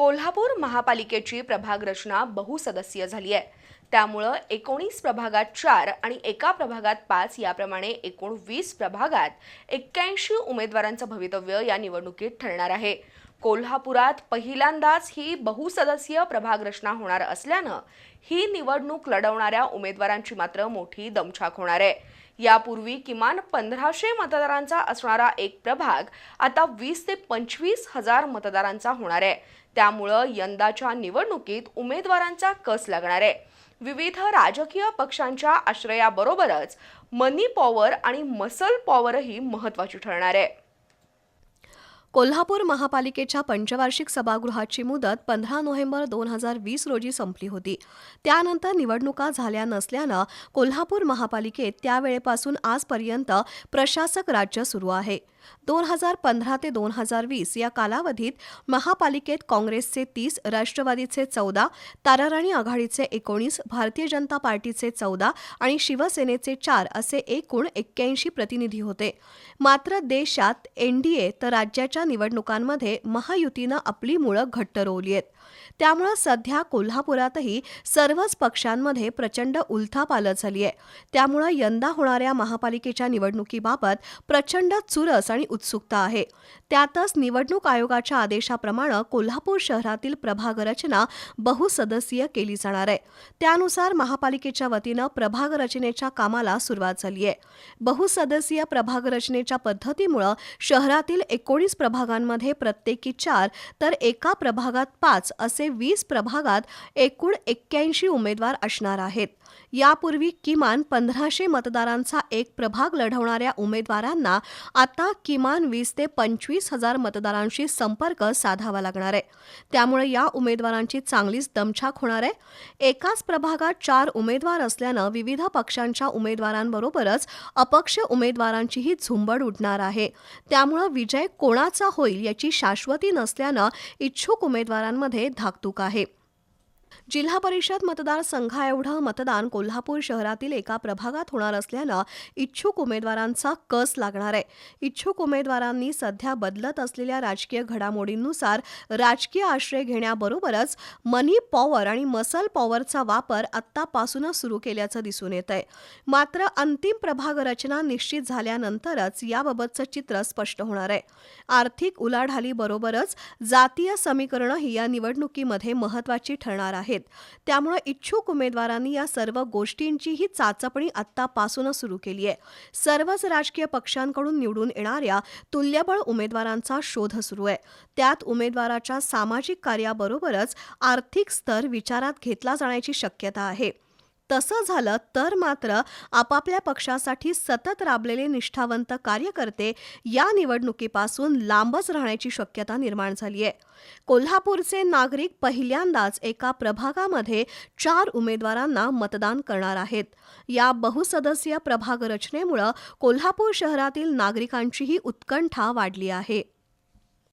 कोल्हापूर महापालिकेची प्रभाग रचना बहुसदस्यीय झाली आहे. त्यामुळं एकोणीस प्रभागात चार आणि एका प्रभागात पाच याप्रमाणे एकूण वीस प्रभागात एक्क्याऐंशी उमेदवारांचं भवितव्य या निवडणुकीत ठरणार आहे. कोल्हापुरात पहिल्यांदाच ही बहुसदस्यीय प्रभाग रचना होणार असल्यानं ही निवडणूक लढवणाऱ्या उमेदवारांची मात्र मोठी दमछाक होणार आहे. यापूर्वी किमान पंधराशे मतदारांचा असणारा एक प्रभाग आता वीस ते पंचवीस हजार मतदारांचा होणार आहे. त्यामुळं यंदाच्या निवडणुकीत उमेदवारांचा कस लागणार आहे? विविध राजकीय पक्षांच्या आश्रयाबरोबरच मनी पॉवर आणि मसल पॉवरही महत्वाची ठरणार आहे. कोल्हापूर महापालिकेच्या पंचवार्षिक सभागृहाची मुदत पंधरा नोव्हेंबर दोन हजार वीस रोजी संपली होती. त्यानंतर निवडणुका झाल्या नसल्यानं कोल्हापूर महापालिकेत त्यावेळेपासून आजपर्यंत प्रशासक राज्य सुरू आहे. दोन हजार पंधरा ते दोन हजार वीस या कालावधीत महापालिकेत काँग्रेसचे तीस राष्ट्रवादीचे चौदा ताराराणी आघाडीचे एकोणीस भारतीय जनता पार्टीचे चौदा आणि शिवसेनेचे चार असे एकूण एक्क्याऐंशी प्रतिनिधी होते. मात्र देशात एनडीए तर राज्याच्या निवडणुकांमध्ये महायुतीनं आपली मुळं घट्ट रोवली आहेत. त्यामुळं सध्या कोल्हापुरातही सर्वच पक्षांमध्ये प्रचंड उलथापालथ झाली आहे त्यामुळं यंदा होणाऱ्या महापालिकेच्या निवडणुकीबाबत प्रचंड चुरस आणि उत्सुकता आहे. त्यातच निवडणूक आयोगाच्या आदेशाप्रमाणे कोल्हापूर शहरातील प्रभाग रचना बहुसदस्यीय केली जाणार आहे. त्यानुसार महापालिकेच्या वतीनं प्रभाग रचनेच्या कामाला सुरुवात झाली आहे. बहुसदस्यीय प्रभाग रचनेच्या पद्धतीमुळं शहरातील एकोणीस प्रभागांमध्ये प्रत्येकी चार तर एका प्रभागात पाच असे वीस प्रभागात एकूण एक्क्याऐंशी उमेदवार असणार आहेत. यापूर्वी किमान पंधराशे मतदारांचा एक प्रभाग लढवणाऱ्या उमेदवारांना आता किमान वीस ते पंचवीस हजार मतदारांशी संपर्क साधावा लागणार आहे. त्यामुळे या उमेदवारांची चांगलीच दमछाक होणार आहे. एकाच प्रभागात चार उमेदवार असल्यानं विविध पक्षांच्या उमेदवारांबरोबरच अपक्ष उमेदवारांचीही झुंबड उडणार आहे. त्यामुळं विजय कोणाचा होईल याची शाश्वती नसल्यानं इच्छुक उमेदवारांमध्ये धाकधूक आहे. जिल्हा परिषद मतदारसंघाएवढं मतदान कोल्हापूर शहरातील एका प्रभागात होणार असल्यानं इच्छुक उमेदवारांचा कस लागणार आहे? इच्छुक उमेदवारांनी सध्या बदलत असलेल्या राजकीय घडामोडींनुसार राजकीय आश्रय घेण्याबरोबरच मनी पॉवर आणि मसल पॉवरचा वापर आत्तापासूनच सुरू केल्याचं दिसून येत आहे मात्र अंतिम प्रभाग रचना निश्चित झाल्यानंतरच याबाबतचं चित्र स्पष्ट होणार आहे. आर्थिक उलाढालीबरोबरच जातीय समीकरणही या निवडणुकीमध्ये महत्त्वाची ठरणार आहेत. त्यामुळे इच्छुक उमेदवारांनी या सर्व गोष्टींचीही चाचपणी आत्तापासूनच सुरू केली आहे. सर्वच राजकीय पक्षांकडून निवडून येणाऱ्या तुल्यबळ उमेदवारांचा शोध सुरू आहे. त्यात उमेदवाराच्या सामाजिक कार्याबरोबरच आर्थिक स्तर विचारात घेतला जाण्याची शक्यता आहे. तसं झालं तर मात्र आपापल्या पक्षासाठी सतत राबलेले निष्ठावंत कार्यकर्ते या निवडणुकीपासून लांबच राहण्याची शक्यता निर्माण झाली आहे. कोल्हापूरचे नागरिक पहिल्यांदाच एका प्रभागामध्ये चार उमेदवारांना मतदान करणार आहेत. या बहुसदस्यीय प्रभाग रचनेमुळं कोल्हापूर शहरातील नागरिकांचीही उत्कंठा वाढली आहे.